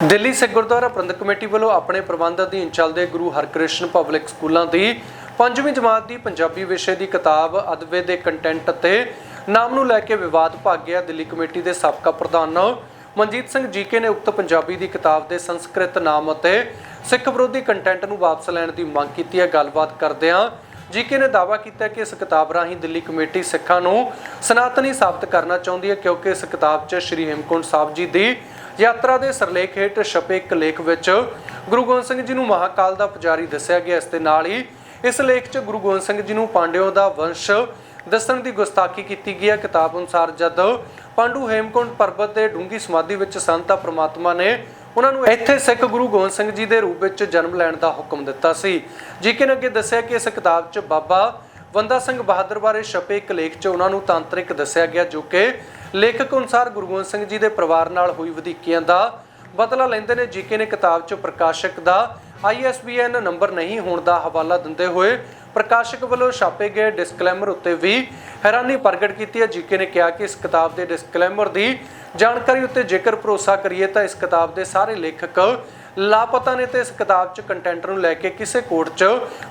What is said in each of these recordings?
Delhi Sikh Gurdwara Prabandhak committee ਵੱਲੋਂ ਆਪਣੇ ਪ੍ਰਬੰਧ ਅਧੀਨ ਚੱਲਦੇ ਗੁਰੂ ਹਰਕ੍ਰਿਸ਼ਨ ਪਬਲਿਕ ਸਕੂਲਾਂ ਦੀ ਪੰਜਵੀਂ ਜਮਾਤ ਦੀ ਪੰਜਾਬੀ ਵਿਸ਼ੇ ਦੀ ਕਿਤਾਬ ਅਦਬੇ ਦੇ ਕੰਟੈਂਟ ਅਤੇ ਨਾਮ ਨੂੰ ਲੈ ਕੇ ਵਿਵਾਦ ਭੱਗ ਗਿਆ। ਦਿੱਲੀ ਕਮੇਟੀ ਦੇ ਸਾਬਕਾ ਪ੍ਰਧਾਨ ਮਨਜੀਤ ਸਿੰਘ ਜੀਕੇ ਨੇ ਉਕਤ ਪੰਜਾਬੀ ਦੀ ਕਿਤਾਬ ਦੇ ਸੰਸਕ੍ਰਿਤ ਨਾਮ ਅਤੇ ਸਿੱਖ ਵਿਰੋਧੀ ਕੰਟੈਂਟ ਨੂੰ ਵਾਪਸ ਲੈਣ ਦੀ ਮੰਗ ਕੀਤੀ ਹੈ। ਗੱਲਬਾਤ ਕਰਦਿਆਂ ਜੀਕੇ ਨੇ ਦਾਅਵਾ ਕੀਤਾ ਕਿ ਇਸ ਕਿਤਾਬ ਰਾਹੀਂ ਦਿੱਲੀ ਕਮੇਟੀ ਸਿੱਖਾਂ ਨੂੰ ਸਨਾਤਨੀ ਸਾਬਤ ਕਰਨਾ ਚਾਹੁੰਦੀ ਹੈ, ਕਿਉਂਕਿ ਇਸ ਕਿਤਾਬ 'ਚ ਸ਼੍ਰੀ ਹੇਮਕੁੰਟ ਸਾਹਿਬ ਜੀ ਦੀ ਯਾਤਰਾ ਦੇ ਸਰਲੇਖ ਹੇਠ ਛਪੇ ਇੱਕ ਲੇਖ ਵਿੱਚ ਗੁਰੂ ਗੋਬਿੰਦ ਸਿੰਘ ਜੀ ਨੂੰ ਮਹਾਕਾਲ ਦਾ ਪੁਜਾਰੀ ਦੱਸਿਆ ਗਿਆ। ਇਸ ਦੇ ਨਾਲ ਹੀ ਇਸ ਲੇਖ 'ਚ ਗੁਰੂ ਗੋਬਿੰਦ ਸਿੰਘ ਜੀ ਨੂੰ ਪਾਂਡਿਓ ਦਾ ਵੰਸ਼ ਦੱਸਣ ਦੀ ਗੁਸਤਾਖੀ ਕੀਤੀ ਗਈ ਹੈ। ਕਿਤਾਬ ਅਨੁਸਾਰ ਜਦ ਪਾਂਡੂ ਹੇਮਕੁੰਟ ਪਰਬਤ ਦੇ ਡੂੰਗੀ ਸਮਾਧੀ ਵਿੱਚ ਸੰਤਾ ਪ੍ਰਮਾਤਮਾ ਨੇ ਉਹਨਾਂ ਨੂੰ ਇੱਥੇ ਸਿੱਖ ਗੁਰੂ ਗੋਬਿੰਦ ਸਿੰਘ ਜੀ ਦੇ ਰੂਪ ਵਿੱਚ ਜਨਮ ਲੈਣ ਦਾ ਹੁਕਮ ਦਿੱਤਾ ਸੀ। ਜੀਕੇ ਨੇ ਅੱਗੇ ਦੱਸਿਆ ਕਿ ਇਸ ਕਿਤਾਬ 'ਚ ਬਾਬਾ ਬੰਦਾ ਸਿੰਘ ਬਹਾਦਰ ਬਾਰੇ ਛਪੇ ਇੱਕ ਲੇਖ 'ਚ ਉਹਨਾਂ ਨੂੰ ਤਾਂਤਰਿਕ ਦੱਸਿਆ ਗਿਆ ਜੋ ਕਿ ਲੇਖਕ ਅਨੁਸਾਰ ਗੁਰੂ ਗੋਬਿੰਦ ਸਿੰਘ ਜੀ ਦੇ ਪਰਿਵਾਰ ਨਾਲ ਹੋਈ ਵਧੀਕੀਆਂ ਦਾ ਬਦਲਾ ਲੈਂਦੇ ਨੇ ਜੀਕੇ ਨੇ ਕਿਤਾਬ 'ਚ ਪ੍ਰਕਾਸ਼ਕ ਦਾ ISBN ਨੰਬਰ ਨਹੀਂ ਹੋਣ ਦਾ ਹਵਾਲਾ ਦਿੰਦੇ ਹੋਏ ਪ੍ਰਕਾਸ਼ਕ ਵੱਲੋਂ ਛਾਪੇ ਗਏ ਡਿਸਕਲੇਮਰ ਉੱਤੇ ਵੀ ਹੈਰਾਨੀ ਪ੍ਰਗਟ ਕੀਤੀ ਹੈ। ਜੀਕੇ ਨੇ ਕਿਹਾ ਕਿ ਇਸ ਕਿਤਾਬ ਦੇ ਡਿਸਕਲੇਮਰ ਦੀ ਜਾਣਕਾਰੀ ਉੱਤੇ ਜੇਕਰ ਭਰੋਸਾ ਕਰੀਏ ਤਾਂ ਇਸ ਕਿਤਾਬ ਦੇ ਸਾਰੇ ਲੇਖਕ ਲਾਪਤਾ ਨੇ ਤੇ ਇਸ ਕਿਤਾਬ 'ਚ ਕੰਟੈਂਟ ਨੂੰ ਲੈ ਕੇ ਕਿਸੇ ਕੋਰਟ 'ਚ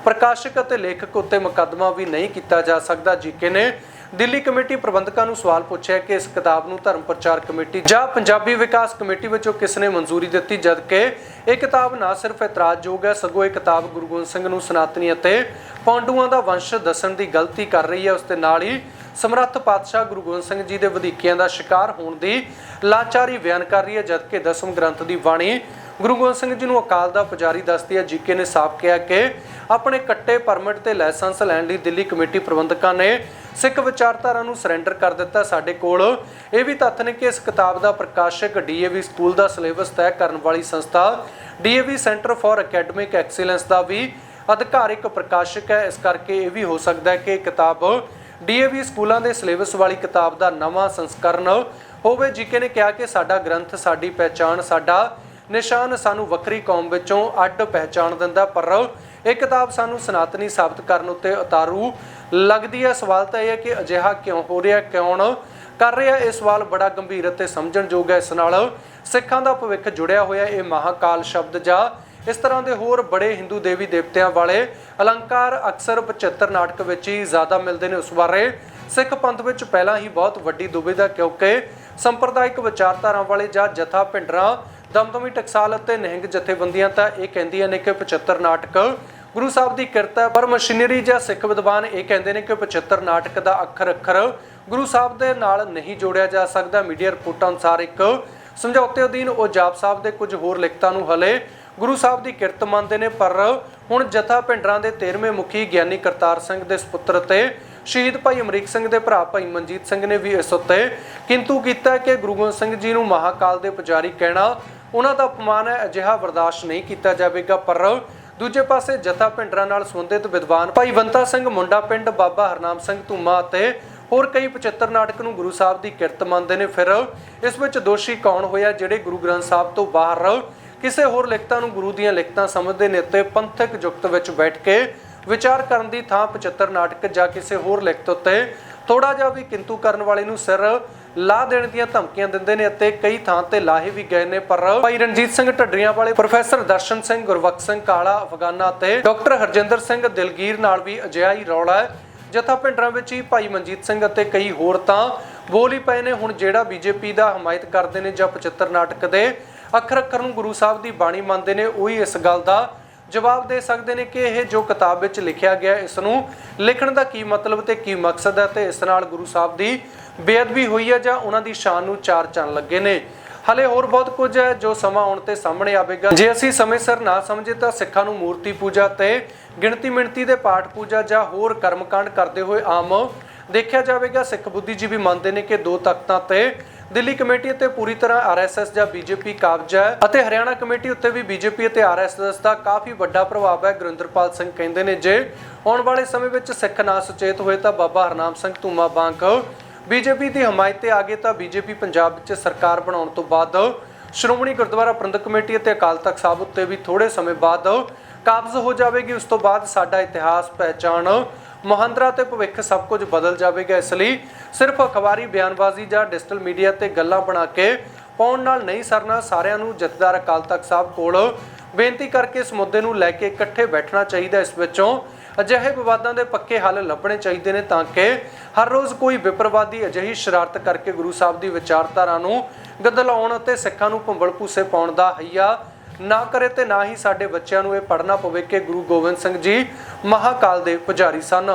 ਪ੍ਰਕਾਸ਼ਕ ਅਤੇ ਲੇਖਕ ਉੱਤੇ ਮੁਕੱਦਮਾ ਵੀ ਨਹੀਂ ਕੀਤਾ ਜਾ ਸਕਦਾ। ਜੀਕੇ ਨੇ ਦਿੱਲੀ ਕਮੇਟੀ ਪ੍ਰਬੰਧਕਾਂ ਨੂੰ ਸਵਾਲ ਪੁੱਛਿਆ ਕਿ ਇਸ ਕਿਤਾਬ ਨੂੰ ਧਰਮ ਪ੍ਰਚਾਰ ਕਮੇਟੀ ਜਾਂ ਪੰਜਾਬੀ ਵਿਕਾਸ ਕਮੇਟੀ ਵਿੱਚੋਂ ਕਿਸ ਨੇ ਮਨਜ਼ੂਰੀ ਦਿੱਤੀ, ਜਦਕਿ ਇਹ ਕਿਤਾਬ ਨਾ ਸਿਰਫ ਇਤਰਾਜ਼ਯੋਗ ਹੈ, ਸਗੋਂ ਇਹ ਕਿਤਾਬ ਗੁਰੂ ਗੋਬਿੰਦ ਸਿੰਘ ਨੂੰ ਸਨਾਤਨੀ ਅਤੇ ਪਾਂਡੂਆਂ ਦਾ ਵੰਸ਼ ਦੱਸਣ ਦੀ ਗਲਤੀ ਕਰ ਰਹੀ ਹੈ। ਉਸ ਦੇ ਨਾਲ ਹੀ ਸਮਰੱਥ ਪਾਤਸ਼ਾਹ ਗੁਰੂ ਗੋਬਿੰਦ ਸਿੰਘ ਜੀ ਦੇ ਵਧੀਕੀਆਂ ਦਾ ਸ਼ਿਕਾਰ ਹੋਣ ਦੀ ਲਾਚਾਰੀ ਬਿਆਨ ਕਰ ਰਹੀ ਹੈ, ਜਦਕਿ ਦਸਮ ਗ੍ਰੰਥ ਦੀ ਬਾਣੀ ਗੁਰੂ ਗੋਬਿੰਦ ਸਿੰਘ ਜੀ ਨੂੰ ਅਕਾਲ ਦਾ ਪੁਜਾਰੀ ਦੱਸਦੀ ਹੈ ਜੀਕੇ ਨੇ ਸਾਫ਼ ਕਿਹਾ ਕਿ ਆਪਣੇ ਕੱਟੇ ਪਰਮਿਟ ਤੇ ਲਾਇਸੈਂਸ ਲੈਣ ਲਈ ਦਿੱਲੀ ਕਮੇਟੀ ਪ੍ਰਬੰਧਕਾਂ ਨੇ ਸਿੱਖ ਵਿਚਾਰਧਾਰਾ ਨੂੰ ਸਰੈਂਡਰ ਕਰ ਦਿੱਤਾ ਸਾਡੇ ਕੋਲ। ਇਹ ਵੀ ਤੱਥ ਨੇ ਕਿ ਇਸ ਕਿਤਾਬ ਦਾ ਪ੍ਰਕਾਸ਼ਕ ਡੀਏਵੀ ਸਕੂਲ ਦਾ ਸਿਲੇਬਸ ਤੈਅ ਕਰਨ ਵਾਲੀ ਸੰਸਥਾ DAV centre for academic excellence ਦਾ ਵੀ ਅਧਿਕਾਰਿਕ ਪ੍ਰਕਾਸ਼ਕ ਹੈ। ਇਸ ਕਰਕੇ ਇਹ ਵੀ ਹੋ ਸਕਦਾ ਹੈ ਕਿ ਇਹ ਕਿਤਾਬ ਡੀਏਵੀ ਸਕੂਲਾਂ ਦੇ ਸਿਲੇਬਸ ਵਾਲੀ ਕਿਤਾਬ ਦਾ ਨਵਾਂ ਸੰਸਕਰਨ ਹੋਵੇ। ਜੀਕੇ ਨੇ ਕਿਹਾ ਕਿ ਸਾਡਾ ਗ੍ਰੰਥ, ਸਾਡੀ ਪਹਿਚਾਣ, ਸਾਡਾ ਨਿਸ਼ਾਨ ਸਾਨੂੰ ਵੱਖਰੀ ਕੌਮ ਵਿੱਚੋਂ ਅੱਡ ਪਹਿਚਾਣ ਦਿੰਦਾ ਪਰ ਇਹ ਕਿਤਾਬ ਸਾਨੂੰ ਸਨਾਤਨੀ ਸਾਬਤ ਕਰਨ ਉੱਤੇ ਉਤਾਰੂ। ਲੱਗਦੀ ਹੈ, ਸਵਾਲ ਤਾਂ ਇਹ ਹੈ ਕਿ ਅਜਿਹਾ ਕਿਉਂ ਹੋ ਰਿਹਾ, ਕਿਉਂ ਕਰ ਰਿਹਾ ਇਹ ਸਵਾਲ ਬੜਾ ਗੰਭੀਰ ਅਤੇ ਸਮਝਣਯੋਗ ਹੈ। ਇਸ ਨਾਲ ਸਿੱਖਾਂ ਦਾ ਭਵਿੱਖ ਜੁੜਿਆ ਹੋਇਆ ਇਹ ਮਹਾਕਾਲ ਸ਼ਬਦ ਜਾਂ ਇਸ ਤਰ੍ਹਾਂ ਦੇ ਹੋਰ ਬੜੇ ਹਿੰਦੂ ਦੇਵੀ ਦੇਵਤਿਆਂ ਵਾਲੇ ਅਲੰਕਾਰ ਅਕਸਰ 75 ਨਾਟਕ ਵਿੱਚ ਹੀ ਜ਼ਿਆਦਾ ਮਿਲਦੇ ਨੇ। ਉਸ ਬਾਰੇ ਸਿੱਖ ਪੰਥ ਵਿੱਚ ਪਹਿਲਾਂ ਹੀ ਬਹੁਤ ਵੱਡੀ ਦੁਬਿਧਾ ਕਿਉਂਕਿ ਸੰਪਰਦਾਇਕ ਵਿਚਾਰਧਾਰਾ ਵਾਲੇ ਜਾਂ ਜਥਾ ਭਿੰਡਰਾਂ ਦਮਦਮੀ ਟਕਸਾਲ ਅਤੇ ਨਿਹੰਗ ਜਥੇਬੰਦੀਆਂ ਤਾਂ ਇਹ ਕਹਿੰਦੀਆਂ ਨੇ ਕਿ 75 ਨਾਟਕ ਗੁਰੂ ਸਾਹਿਬ ਦੀ ਕਿਰਤ ਪਰ ਮਸ਼ੀਨਰੀ ਜਾਂ ਸਿੱਖ ਵਿਦਵਾਨ ਇਹ ਕਹਿੰਦੇ ਨੇ ਕਿ 75 ਨਾਟਕ ਦਾ ਅੱਖਰ ਅੱਖਰ ਗੁਰੂ ਸਾਹਿਬ ਦੇ ਨਾਲ ਨਹੀਂ ਜੋੜਿਆ ਜਾ ਸਕਦਾ। ਮੀਡੀਆ ਰਿਪੋਰਟਾਂ ਅਨੁਸਾਰ ਇੱਕ ਸਮਝੌਤੇ ਅਧੀਨ ਉਹ ਜਾਪ ਸਾਹਿਬ ਦੇ ਕੁਝ ਹੋਰ ਲਿਖਤਾਂ ਨੂੰ ਹਲੇ ਗੁਰੂ ਸਾਹਿਬ ਦੀ ਕਿਰਤ ਮੰਨਦੇ ਨੇ, ਪਰ ਹੁਣ ਜਥਾ ਭਿੰਡਰਾਂ ਦੇ 13ਵੇਂ ਮੁਖੀ ਗਿਆਨੀ ਕਰਤਾਰ ਸਿੰਘ ਦੇ ਸੁਪੁੱਤਰ ਤੇ ਸ਼ਹੀਦ ਭਾਈ ਅਮਰੀਕ ਸਿੰਘ ਦੇ ਭਰਾ ਭਾਈ ਮਨਜੀਤ ਸਿੰਘ ਨੇ ਵੀ ਇਸ ਉੱਤੇ ਕਿੰਤੂ ਕੀਤਾ ਕਿ ਗੁਰੂ ਗੋਬਿੰਦ ਸਿੰਘ ਜੀ ਨੂੰ ਮਹਾਕਾਲ ਦੇ ਪੁਜਾਰੀ ਕਹਿਣਾ ਉਹਨਾਂ ਦਾ ਅਪਮਾਨ ਹੈ ਅਜਿਹਾ ਬਰਦਾਸ਼ਤ ਨਹੀਂ ਕੀਤਾ ਜਾਵੇਗਾ, ਪਰ ਦੂਜੇ ਪਾਸੇ ਜਥਾ ਭਿੰਡਰਾਂ ਨਾਲ ਸੰਬੰਧਿਤ ਵਿਦਵਾਨ ਭਾਈ ਬੰਤਾ ਸਿੰਘ, ਮੁੰਡਾ ਪਿੰਡ ਬਾਬਾ ਹਰਨਾਮ ਸਿੰਘ ਧੂਮਾ ਅਤੇ ਹੋਰ ਕਈ 75 ਨਾਟਕ ਨੂੰ ਗੁਰੂ ਸਾਹਿਬ ਦੀ ਕਿਰਤ ਮੰਨਦੇ ਨੇ। ਫਿਰ ਇਸ ਵਿੱਚ ਦੋਸ਼ੀ ਕੌਣ ਹੋਇਆ, ਜਿਹੜੇ ਗੁਰੂ ਗ੍ਰੰਥ ਸਾਹਿਬ ਤੋਂ ਬਾਹਰ ਕਿਸੇ ਹੋਰ ਲਿਖਤਾਂ ਨੂੰ ਗੁਰੂ ਦੀਆਂ ਲਿਖਤਾਂ ਸਮਝਦੇ ਨੇ ਤੇ ਪੰਥਕ ਜੁਗਤ ਵਿੱਚ ਬੈਠ ਕੇ ਵਿਚਾਰ ਕਰਨ ਦੀ ਥਾਂ 75 ਨਾਟਕ ਜਾਂ ਕਿਸੇ ਹੋਰ ਲਿਖਤ ਉੱਤੇ ਥੋੜਾ ਜਿਹਾ ਵੀ ਕਿੰਤੂ ਕਰਨ ਵਾਲੇ ਨੂੰ, ਸਿਰ ਲਾ ਦੇਣ ਦੀਆਂ ਧਮਕੀਆਂ ਦਿੰਦੇ ਨੇ ਅਤੇ ਕਈ ਥਾਂ ਤੇ ਲਾਹੇ ਵੀ ਗਏ ਨੇ, ਪਰ ਭਾਈ ਰਣਜੀਤ ਸਿੰਘ ਢੱਡਰੀਆਂ ਵਾਲੇ ਪ੍ਰੋਫੈਸਰ ਦਰਸ਼ਨ ਸਿੰਘ, ਗੁਰਬਖਸ਼ ਸਿੰਘ ਕਾਲਾ, ਅਫਗਾਨਾ ਤੇ ਡਾਕਟਰ ਹਰਜਿੰਦਰ ਸਿੰਘ ਦਿਲਗੀਰ ਨਾਲ ਵੀ ਅਜਿਹਾ ਹੀ ਰੌਲਾ ਹੈ। ਜਥਾ ਪਿੰਡਰਾਂ ਵਿੱਚ ਹੀ ਭਾਈ ਮਨਜੀਤ ਸਿੰਘ ਅਤੇ ਕਈ ਹੋਰ ਤਾਂ ਬੋਲ ਹੀ ਪਏ ਨੇ। ਹੁਣ ਜਿਹੜਾ ਬੀਜੇਪੀ ਦਾ ਹਮਾਇਤ ਕਰਦੇ ਨੇ ਜਾਂ 75 ਨਾਟਕ ਦੇ ਅੱਖਰ ਅੱਖਰ ਨੂੰ ਗੁਰੂ ਸਾਹਿਬ ਦੀ ਬਾਣੀ ਮੰਨਦੇ ਨੇ, ਉਹੀ ਇਸ ਗੱਲ ਦਾ ਜਵਾਬ ਦੇ ਸਕਦੇ ਨੇ ਕਿ ਇਹ ਜੋ ਕਿਤਾਬ ਵਿੱਚ ਲਿਖਿਆ ਗਿਆ ਇਸ ਨੂੰ ਲਿਖਣ ਦਾ ਕੀ ਮਤਲਬ ਤੇ ਕੀ ਮਕਸਦ ਹੈ ਤੇ ਇਸ ਨਾਲ ਗੁਰੂ ਸਾਹਿਬ ਦੀ ਬੇਅਦਬੀ ਹੋਈ ਹੈ ਜਾਂ ਉਹਨਾਂ ਦੀ ਸ਼ਾਨ ਨੂੰ ਚਾਰ ਚੰਨ ਲੱਗੇ ਨੇ। ਹਲੇ ਹੋਰ ਬਹੁਤ ਕੁਝ ਹੈ ਜੋ ਸਮਾਂ ਆਉਣ ਤੇ ਸਾਹਮਣੇ ਆਵੇਗਾ। ਜੇ ਅਸੀਂ ਸਮੇਂ ਸਿਰ ਨਾ ਸਮਝੇ ਤਾਂ ਸਿੱਖਾਂ ਨੂੰ ਮੂਰਤੀ ਪੂਜਾ ਤੇ ਗਿਣਤੀ ਮਿਣਤੀ ਦੇ ਪਾਠ ਪੂਜਾ ਜਾਂ ਹੋਰ ਕਰਮਕਾਂਡ ਕਰਦੇ ਹੋਏ ਆਮ ਦੇਖਿਆ ਜਾਵੇਗਾ। ਸਿੱਖ ਬੁੱਧੀਜੀਵੀ ਮੰਨਦੇ ਨੇ ਕਿ ਦੋ ਤਖਤਾਂ ਤੇ ਦਿੱਲੀ ਕਮੇਟੀ ਉੱਤੇ ਪੂਰੀ ਤਰ੍ਹਾਂ ਆਰਐਸਐਸ ਜਾਂ ਬੀਜੇਪੀ ਕਾਬਜਾ ਹੈ ਅਤੇ ਹਰਿਆਣਾ ਕਮੇਟੀ ਉੱਤੇ ਵੀ ਬੀਜੇਪੀ ਅਤੇ ਆਰਐਸਐਸ ਦਾ ਕਾਫੀ ਵੱਡਾ ਪ੍ਰਭਾਵ ਹੈ, ਗੁਰਿੰਦਰਪਾਲ ਸਿੰਘ ਕਹਿੰਦੇ ਨੇ ਜੇ ਆਉਣ ਵਾਲੇ ਸਮੇਂ ਵਿੱਚ ਸਿੱਖ ਨਾ ਸੁਚੇਤ ਹੋਏ ਤਾਂ ਬਾਬਾ ਹਰਨਾਮ ਸਿੰਘ ਧੂਮਾ ਬਾਂਕ ਬੀਜੇਪੀ ਦੀ ਹਮਾਇਤ ਤੇ ਆ ਗਏ ਤਾਂ ਬੀਜੇਪੀ ਪੰਜਾਬ ਵਿੱਚ ਸਰਕਾਰ ਬਣਾਉਣ ਤੋਂ ਬਾਅਦ ਸ਼੍ਰੋਮਣੀ ਗੁਰਦੁਆਰਾ ਪ੍ਰਬੰਧਕ ਕਮੇਟੀ ਅਤੇ ਅਕਾਲ ਤਖਤ ਸਾਹਿਬ ਉੱਤੇ ਵੀ ਥੋੜੇ ਸਮੇਂ ਬਾਅਦ ਕਾਬਜ਼ ਹੋ ਜਾਵੇਗੀ। ਉਸ ਤੋਂ ਬਾਅਦ ਸਾਡਾ ਇਤਿਹਾਸ, ਪਹਿਚਾਣ ਮਹਾਂਦਰਾ ਤੇ ਭਵਿੱਖ ਸਭ ਕੁਝ ਬਦਲ ਜਾਵੇਗਾ, ਇਸ ਲਈ ਸਿਰਫ ਅਖਬਾਰੀ ਬਿਆਨਬਾਜ਼ੀ ਜਾਂ ਡਿਜੀਟਲ ਮੀਡੀਆ ਤੇ ਗੱਲਾਂ ਬਣਾ ਕੇ ਪਾਉਣ ਨਾਲ ਨਹੀਂ ਸਰਨਾ, ਸਾਰਿਆਂ ਨੂੰ ਜਥੇਦਾਰ ਅਕਾਲ ਤਖਤ ਸਾਹਿਬ ਕੋਲ ਬੇਨਤੀ ਕਰਕੇ ਇਸ ਮੁੱਦੇ ਨੂੰ ਲੈ ਕੇ ਇਕੱਠੇ ਬੈਠਣਾ ਚਾਹੀਦਾ, ਇਸ ਵਿੱਚੋਂ ਅਜਿਹੇ ਵਿਵਾਦਾਂ ਦੇ ਪੱਕੇ ਹੱਲ ਲੱਭਣੇ ਚਾਹੀਦੇ ਨੇ ਤਾਂ ਕਿ ਹਰ ਰੋਜ਼ ਕੋਈ ਵਿਪਰਵਾਦੀ ਅਜਿਹੀ ਸ਼ਰਾਰਤ ਕਰਕੇ ਗੁਰੂ ਸਾਹਿਬ ਦੀ ਵਿਚਾਰਧਾਰਾ ਨੂੰ ਗਦਲਾਉਣ ਅਤੇ ਸਿੱਖਾਂ ਨੂੰ ਭੰਬਲ ਭੂਸੇ ਪਾਉਣ ਦਾ ਹਈਆ ਨਾ ਕਰੇ ਤੇ ਨਾ ਹੀ ਸਾਡੇ ਬੱਚਿਆਂ ਨੂੰ ਇਹ ਪੜ੍ਹਨਾ ਪਵੇ ਕਿ ਗੁਰੂ ਗੋਬਿੰਦ ਸਿੰਘ ਜੀ ਮਹਾਕਾਲ ਦੇ ਪੁਜਾਰੀ ਸਨ।